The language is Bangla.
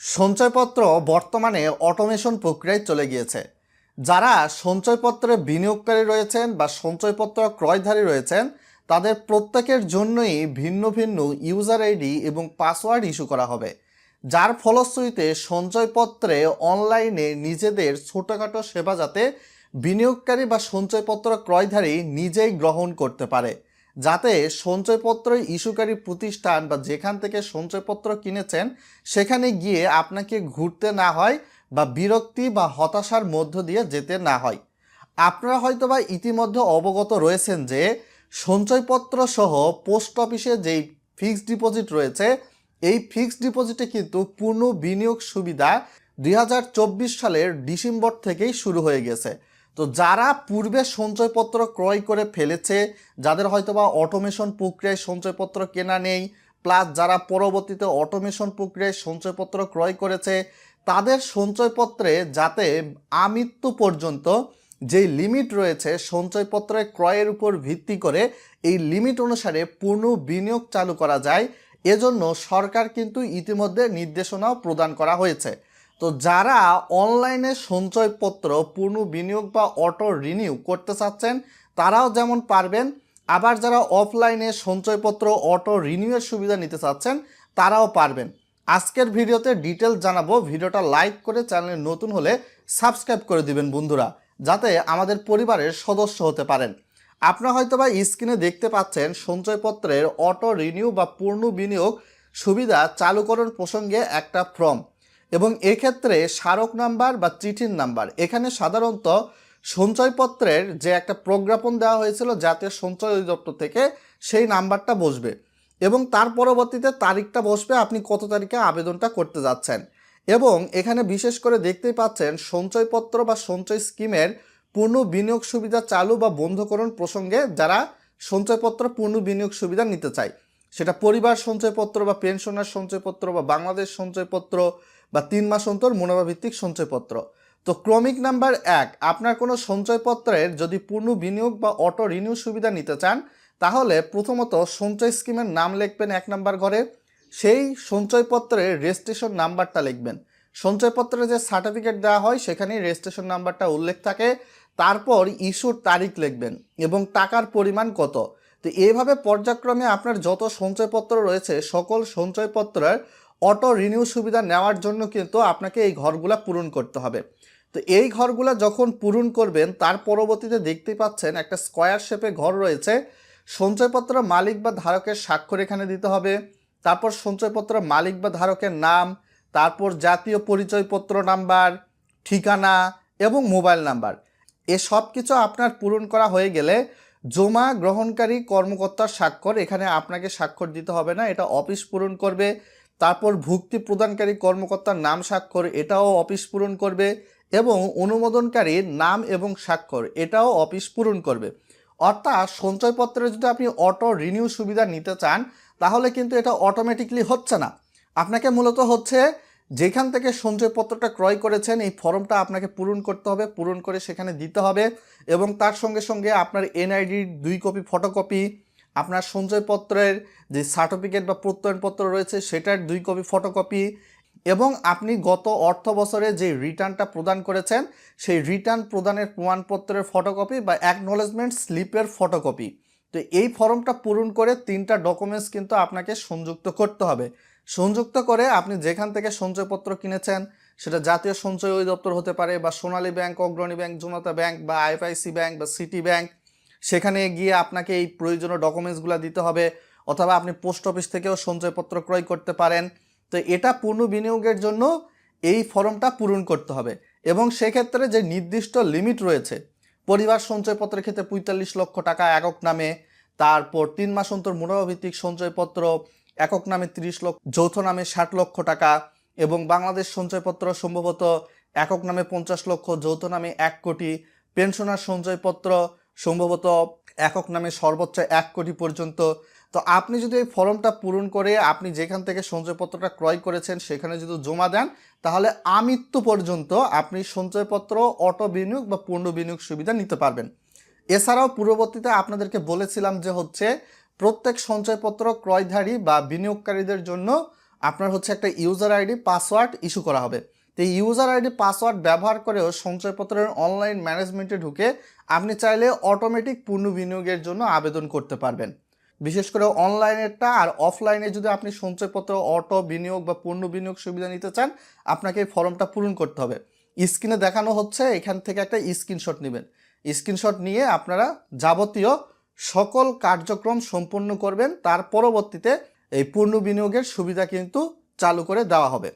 সঞ্চয়পত্র বর্তমানে অটোমেশন প্রক্রিয়ায় চলে গিয়েছে। যারা সঞ্চয়পত্রে বিনিয়োগকারী রয়েছেন বা সঞ্চয়পত্র ক্রয়ধারী রয়েছেন, তাদের প্রত্যেকের জন্যই ভিন্ন ভিন্ন ইউজার আইডি এবং পাসওয়ার্ড ইস্যু করা হবে। যার ফলশ্রুতিতে সঞ্চয়পত্রে অনলাইনে নিজেদের ছোটোখাটো সেবা যাতে বিনিয়োগকারী বা সঞ্চয়পত্র ক্রয়ধারী নিজেই গ্রহণ করতে পারে। যাতে সঞ্চয়পত্র ইস্যুকারী প্রতিষ্ঠান বা যেখান থেকে সঞ্চয়পত্র কিনেছেন, সেখানে গিয়ে আপনাকে ঘুরতে না হয় বা বিরক্তি বা হতাশার মধ্য দিয়ে যেতে না হয়। আপনারা হয়তো বা ইতিমধ্যে অবগত রয়েছেন যে সঞ্চয়পত্র সহ পোস্ট অফিসে যেই ফিক্সড ডিপোজিট রয়েছে, এই ফিক্সড ডিপোজিটে কিন্তু পূর্ণ বিনিয়োগ সুবিধা দুই হাজার চব্বিশ সালের ডিসেম্বর থেকেই শুরু হয়ে গেছে। তো যারা পূর্বে সঞ্চয়পত্র ক্রয় করে ফেলেছে, যাদের হয়তোবা অটোমেশন প্রক্রিয়ায় সঞ্চয়পত্র কেনা নেই প্লাস যারা পরবর্তীতে অটোমেশন প্রক্রিয়ায় সঞ্চয়পত্র ক্রয় করেছে, তাদের সঞ্চয়পত্রে যাতে আমৃত্যু পর্যন্ত যেই লিমিট রয়েছে সঞ্চয়পত্রের ক্রয়ের উপর ভিত্তি করে এই লিমিট অনুসারে পূর্ণ বিনিয়োগ চালু করা যায়, এজন্য সরকার কিন্তু ইতিমধ্যে নির্দেশনাও প্রদান করা হয়েছে। তো যারা অনলাইনে সঞ্চয়পত্র, পূর্ণ বিনিয়োগ বা অটো রিনিউ করতে চাচ্ছেন, তারাও যেমন পারবেন, আবার যারা অফলাইনে সঞ্চয়পত্র, অটো রিনিউয়ের সুবিধা নিতে চাচ্ছেন, তারাও পারবেন। আজকের ভিডিওতে ডিটেলস জানাব, ভিডিওটা লাইক করে চ্যানেলে নতুন হলে সাবস্ক্রাইব করে দিবেন বন্ধুরা, যাতে আমাদের পরিবারের সদস্য হতে পারেন। আপনারা হয়তো বা স্ক্রিনে দেখতে পাচ্ছেন, সঞ্চয়পত্রের অটো রিনিউ বা পূর্ণ বিনিয়োগ সুবিধা চালুকরণ প্রসঙ্গে একটা ফর্ম। এবং এক্ষেত্রে স্মারক নাম্বার বা চিঠির নাম্বার। এখানে সাধারণত সঞ্চয়পত্রের যে একটা প্রজ্ঞাপন দেওয়া হয়েছিল জাতীয় সঞ্চয় অধিদপ্তর থেকে সেই নাম্বারটা বসবে এবং তার পরবর্তীতে তারিখটা বসবে আপনি কত তারিখে আবেদনটা করতে যাচ্ছেন। এবং এখানে বিশেষ করে দেখতেই পাচ্ছেন সঞ্চয়পত্র বা সঞ্চয় স্কিমের পূর্ণ বিনিয়োগ সুবিধা চালু বা বন্ধকরণ প্রসঙ্গে যারা সঞ্চয়পত্র পূর্ণ বিনিয়োগ সুবিধা নিতে চায় সেটা পরিবার সঞ্চয়পত্র বা পেনশনার সঞ্চয়পত্র বা বাংলাদেশ সঞ্চয়পত্র বা তিন মাস অন্তর মুনাফা ভিত্তিক সঞ্চয়পত্র। তো ক্রমিক নাম্বার এক, আপনার কোনো সঞ্চয়পত্রের যদি পূর্ণ বিনিয়োগ বা অটো রিনিউ সুবিধা নিতে চান, তাহলে প্রথমত সঞ্চয় স্কিমের নাম লিখবেন এক নাম্বার ঘরে। সেই সঞ্চয়পত্রের রেজিস্ট্রেশন নাম্বারটা লিখবেন। সঞ্চয়পত্রে যে সার্টিফিকেট দেওয়া হয় সেখানে রেজিস্ট্রেশন নাম্বারটা উল্লেখ থাকে। তারপর ইস্যুর তারিখ লিখবেন এবং টাকার পরিমাণ কত। তো এইভাবে পর্যায়ক্রমে আপনার যত সঞ্চয়পত্র রয়েছে, সকল সঞ্চয়পত্রের অটো রিনিউ সুবিধা নেওয়ার জন্য কিন্তু আপনাকে এই ঘরগুলা পূরণ করতে হবে। তো এই ঘরগুলা যখন পূরণ করবেন, তার পরবর্তীতে দেখতেই পাচ্ছেন একটা স্কোয়ার শেপে ঘর রয়েছে। সঞ্চয়পত্র মালিক বা ধারকের স্বাক্ষর এখানে দিতে হবে। তারপর সঞ্চয়পত্র মালিক বা ধারকের নাম, তারপর জাতীয় পরিচয়পত্র নাম্বার, ঠিকানা এবং মোবাইল নাম্বার। এ সব কিছু আপনার পূরণ করা হয়ে গেলে জমা গ্রহণকারী কর্মকর্তার স্বাক্ষর, এখানে আপনাকে স্বাক্ষর দিতে হবে না, এটা অফিস পূরণ করবে। তারপর ভুক্তি প্রদানকারী কর্মকর্তার নাম স্বাক্ষর, এটাও অফিস পূরণ করবে এবং অনুমোদনকারীর নাম এবং স্বাক্ষর, এটাও অফিস পূরণ করবে। অর্থাৎ সঞ্চয়পত্রে যদি আপনি অটো রিনিউ সুবিধা নিতে চান, তাহলে কিন্তু এটা অটোমেটিকলি হচ্ছে না। আপনাকে মূলত হচ্ছে যেখান থেকে সঞ্চয়পত্রটা ক্রয় করেছেন, এই ফর্মটা আপনাকে পূরণ করতে হবে, পূরণ করে সেখানে দিতে হবে এবং তার সঙ্গে সঙ্গে আপনার এনআইডির দুই কপি ফটোকপি, আপনার সঞ্চয়পত্রের যে সার্টিফিকেট বা প্রত্যয়নপত্র রয়েছে সেটার দুই কপি ফটোকপি এবং আপনি গত অর্থ বছরে যে রিটার্নটা প্রদান করেছেন, সেই রিটার্ন প্রদানের প্রমাণপত্রের ফটোকপি বা অ্যাকনোলেজমেন্ট স্লিপের ফটোকপি। তো এই ফর্মটা পূরণ করে তিনটা ডকুমেন্টস কিন্তু আপনাকে সংযুক্ত করতে হবে। সংযুক্ত করে আপনি যেখান থেকে সঞ্চয়পত্র কিনেছেন, সেটা জাতীয় সঞ্চয় অধিদপ্তর হতে পারে বা Sonali bank, Agrani bank, Janata bank বা আইএফআইসি ব্যাংক বা সিটি ব্যাংক, সেখানে গিয়ে আপনাকে এই প্রয়োজনীয় ডকুমেন্টসগুলো দিতে হবে অথবা আপনি পোস্ট অফিস থেকেও সঞ্চয়পত্র ক্রয় করতে পারেন। তো এটা পূর্ণ বিনিয়োগের জন্য এই ফর্মটা পূরণ করতে হবে এবং সেক্ষেত্রে যে নির্দিষ্ট লিমিট রয়েছে পরিবার সঞ্চয়পত্রের ক্ষেত্রে পঁয়তাল্লিশ লক্ষ টাকা একক নামে, তারপর তিন মাস অন্তর মুনাফাভিত্তিক সঞ্চয়পত্র একক নামে তিরিশ লক্ষ, যৌথ নামে ষাট লক্ষ টাকা এবং বাংলাদেশ সঞ্চয়পত্র সম্ভবত একক নামে পঞ্চাশ লক্ষ, যৌথ নামে এক কোটি, পেনশনার সঞ্চয়পত্র সম্ভবত একক নামে সর্বোচ্চ এক কোটি পর্যন্ত। তো আপনি যদি এই ফর্মটা পূরণ করে আপনি যেখান থেকে সঞ্চয়পত্রটা ক্রয় করেছেন সেখানে যদি জমা দেন, তাহলে আমৃত্যু পর্যন্ত আপনি সঞ্চয়পত্র, অটো বিনিয়োগ বা পূর্ণ বিনিয়োগ সুবিধা নিতে পারবেন। এছাড়াও পূর্ববর্তীতে আপনাদেরকে বলেছিলাম যে হচ্ছে প্রত্যেক সঞ্চয়পত্র ক্রয়ধারী বা বিনিয়োগকারীদের জন্য আপনার হচ্ছে একটা ইউজার আইডি পাসওয়ার্ড ইস্যু করা হবে। তো ইউজার আইডি পাসওয়ার্ড ব্যবহার করেও সঞ্চয়পত্রের অনলাইন ম্যানেজমেন্টে ঢুকে আপনি চাইলে অটোমেটিক পূর্ণ বিনিয়োগের জন্য আবেদন করতে পারবেন। বিশেষ করে অনলাইনেরটা আর অফলাইনে যদি আপনি সঞ্চয়পত্র অটো বিনিয়োগ বা পূর্ণ বিনিয়োগ সুবিধা নিতে চান, আপনাকে এই ফর্মটা পূরণ করতে হবে। স্ক্রিনে দেখানো হচ্ছে, এখান থেকে একটা স্ক্রিনশট নেবেন। স্ক্রিনশট নিয়ে আপনারা যাবতীয় সকল কার্যক্রম সম্পন্ন করবেন, তার পরবর্তীতে এই পূর্ণ বিনিয়োগের সুবিধা কিন্তু চালু করে দেওয়া হবে।